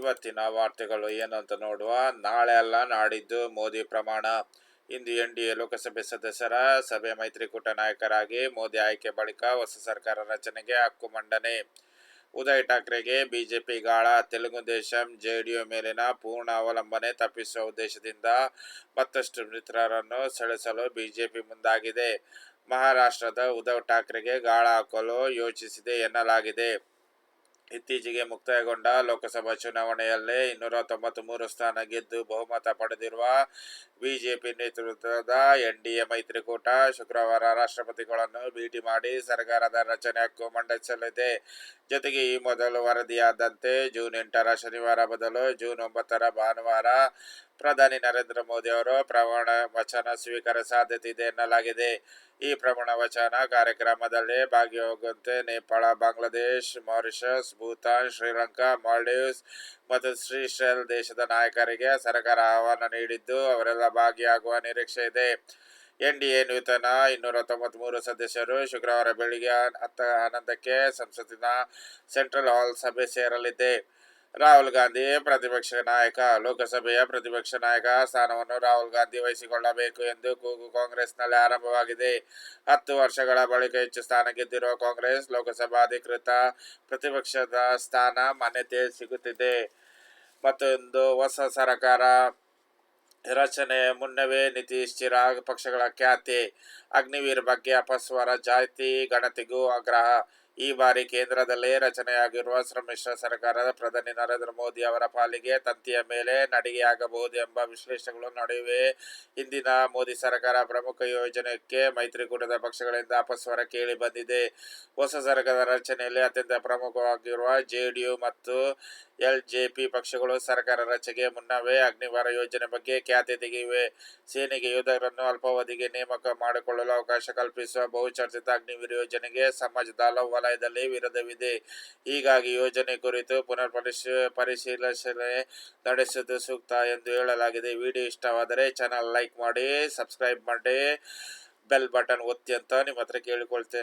ಇವತ್ತಿನ ವಾರ್ತೆಗಳು ಏನು ಅಂತ ನೋಡುವ. ನಾಳೆ ಅಲ್ಲ, ನಾಡಿದ್ದು ಮೋದಿ ಪ್ರಮಾಣ. ಇಂದು ಎನ್ ಡಿ ಎ ಲೋಕಸಭೆ ಸದಸ್ಯರ ಸಭೆ ಮೈತ್ರಿಕೂಟ ನಾಯಕರಾಗಿ ಮೋದಿ ಆಯ್ಕೆ ಬಳಿಕ ಹೊಸ ಸರ್ಕಾರ ರಚನೆಗೆ ಹಕ್ಕು ಮಂಡನೆ. ಉದಯ್ ಠಾಕ್ರೆಗೆ ಬಿಜೆಪಿ ಗಾಳ. ತೆಲುಗು ದೇಶಂ ಜೆಡಿಯು ಮೇಲಿನ ಪೂರ್ಣ ಅವಲಂಬನೆ ತಪ್ಪಿಸುವ ಉದ್ದೇಶದಿಂದ ಮತ್ತಷ್ಟು ಮಿತ್ರರನ್ನು ಸೆಳೆಸಲು ಬಿಜೆಪಿ ಮುಂದಾಗಿದೆ. ಮಹಾರಾಷ್ಟ್ರದ ಉದ್ಧವ್ ಠಾಕ್ರೆಗೆ ಗಾಳ ಹಾಕಲು ಯೋಚಿಸಿದೆ ಎನ್ನಲಾಗಿದೆ. ಇತ್ತೀಚೆಗೆ ಮುಕ್ತಾಯಗೊಂಡ ಲೋಕಸಭಾ ಚುನಾವಣೆಯಲ್ಲಿ ಇನ್ನೂರ ತೊಂಬತ್ಮೂರು ಸ್ಥಾನ ಗೆದ್ದು ಬಹುಮತ ಪಡೆದಿರುವ ಬಿಜೆಪಿ ನೇತೃತ್ವದ ಎನ್ಡಿಎ ಮೈತ್ರಿಕೂಟ ಶುಕ್ರವಾರ ರಾಷ್ಟ್ರಪತಿಗಳನ್ನು ಭೇಟಿ ಮಾಡಿ ಸರ್ಕಾರದ ರಚನೆ ಹಕ್ಕು ಮಂಡಿಸಲಿದೆ. ಜೊತೆಗೆ ಈ ಮೊದಲು ವರದಿಯಾದಂತೆ ಜೂನ್ ಎಂಟರ ಶನಿವಾರ ಬದಲು ಜೂನ್ ಒಂಬತ್ತರ ಭಾನುವಾರ ಪ್ರಧಾನಿ ನರೇಂದ್ರ ಮೋದಿ ಅವರು ಪ್ರಮಾಣ ವಚನ ಸ್ವೀಕಾರ ಸಾಧ್ಯತೆ ಇದೆ ಎನ್ನಲಾಗಿದೆ. ಈ ಪ್ರಮಾಣ ವಚನ ಕಾರ್ಯಕ್ರಮದಲ್ಲಿ ಭಾಗಿಯಾಗುವಂತೆ ನೇಪಾಳ, ಬಾಂಗ್ಲಾದೇಶ್, ಮಾರಿಷಸ್, ಭೂತಾನ್, ಶ್ರೀಲಂಕಾ, ಮಾಲ್ಡೀವ್ಸ್ ಮತ್ತು ಶ್ರೀಶೈಲ್ ದೇಶದ ನಾಯಕರಿಗೆ ಸರ್ಕಾರ ಆಹ್ವಾನ ನೀಡಿದ್ದು, ಅವರೆಲ್ಲ ಭಾಗಿಯಾಗುವ ನಿರೀಕ್ಷೆ ಇದೆ. ಎನ್ಡಿಎ ನೂತನ ಇನ್ನೂರ ತೊಂಬತ್ಮೂರು ಸದಸ್ಯರು ಶುಕ್ರವಾರ ಬೆಳಿಗ್ಗೆ ಹತ್ತ ಹನ್ನೊಂದಕ್ಕೆ ಸಂಸತ್ತಿನ ಸೆಂಟ್ರಲ್ ಹಾಲ್ ಸಭೆ ಸೇರಲಿದೆ. ರಾಹುಲ್ ಗಾಂಧಿ ಪ್ರತಿಪಕ್ಷ ನಾಯಕ, ಲೋಕಸಭೆಯ ಪ್ರತಿಪಕ್ಷ ನಾಯಕ ಸ್ಥಾನವನ್ನು ರಾಹುಲ್ ಗಾಂಧಿ ವಹಿಸಿಕೊಳ್ಳಬೇಕು ಎಂದು ಕೂಗು ಕಾಂಗ್ರೆಸ್ನಲ್ಲಿ ಆರಂಭವಾಗಿದೆ. ಹತ್ತು ವರ್ಷಗಳ ಬಳಿಕ ಹೆಚ್ಚು ಸ್ಥಾನ ಗೆದ್ದಿರುವ ಕಾಂಗ್ರೆಸ್ ಲೋಕಸಭಾ ಅಧಿಕೃತ ಪ್ರತಿಪಕ್ಷದ ಸ್ಥಾನ ಮಾನ್ಯತೆ ಸಿಗುತ್ತಿದೆ. ಮತ್ತೊಂದು, ಹೊಸ ಸರ್ಕಾರ ರಚನೆ ಮುನ್ನವೇ ನಿತೀಶ್ ಚಿರಾಗ್ ಪಕ್ಷಗಳ ಖ್ಯಾತಿ. ಅಗ್ನಿವೀರ್ ಬಗ್ಗೆ ಅಪಸ್ವರ ಜಾತಿ, ಗಣತಿಗೂ ಆಗ್ರಹ. ಈ ಬಾರಿ ಕೇಂದ್ರದಲ್ಲೇ ರಚನೆಯಾಗಿರುವ ಸಮ್ಮಿಶ್ರ ಸರ್ಕಾರದ ಪ್ರಧಾನಿ ನರೇಂದ್ರ ಮೋದಿ ಅವರ ಪಾಲಿಗೆ ತಂತಿಯ ಮೇಲೆ ನಡಿಗೆಯಾಗಬಹುದು ಎಂಬ ವಿಶ್ಲೇಷಣೆಗಳು ನಡೆಯುವೆ. ಇಂದಿನ ಮೋದಿ ಸರ್ಕಾರ ಪ್ರಮುಖ ಯೋಜನೆಗೆ ಮೈತ್ರಿಕೂಟದ ಪಕ್ಷಗಳಿಂದ ಅಪಸ್ವರ ಕೇಳಿ ಬಂದಿದೆ. ಹೊಸ ಸರ್ಕಾರದ ರಚನೆಯಲ್ಲಿ ಅತ್ಯಂತ ಪ್ರಮುಖವಾಗಿರುವ ಜೆಡಿಯು ಮತ್ತು ಎಲ್ಜೆಪಿ ಪಕ್ಷಗಳು ಸರ್ಕಾರ ರಚನೆಗೆ ಮುನ್ನವೇ ಅಗ್ನಿವಾರ ಯೋಜನೆ ಬಗ್ಗೆ ಖ್ಯಾತಿ ತೆಗೆಯಿವೆ. ಸೇನೆಗೆ ಯೋಧರನ್ನು ಅಲ್ಪಾವಧಿಗೆ ನೇಮಕ ಮಾಡಿಕೊಳ್ಳಲು ಅವಕಾಶ ಕಲ್ಪಿಸುವ ಬಹುಚರ್ಚಿತ ಅಗ್ನಿವೀರ ಯೋಜನೆಗೆ ಸಮಾಜದ ಹಲವು ವಲಯದಲ್ಲಿ ವಿರೋಧವಿದೆ. ಹೀಗಾಗಿ ಯೋಜನೆ ಕುರಿತು ಪುನರ್ ಪರಿಶೀ ಪರಿಶೀಲನೆ ನಡೆಸುವುದು ಸೂಕ್ತ ಎಂದು ಹೇಳಲಾಗಿದೆ. ವಿಡಿಯೋ ಇಷ್ಟವಾದರೆ ಚಾನಲ್ ಲೈಕ್ ಮಾಡಿ, ಸಬ್ಸ್ಕ್ರೈಬ್ ಮಾಡಿ, ಬೆಲ್ ಬಟನ್ ಒತ್ತಿ ಅಂತ ನಿಮ್ಮ ಹತ್ರ ಕೇಳಿಕೊಳ್ತೇನೆ.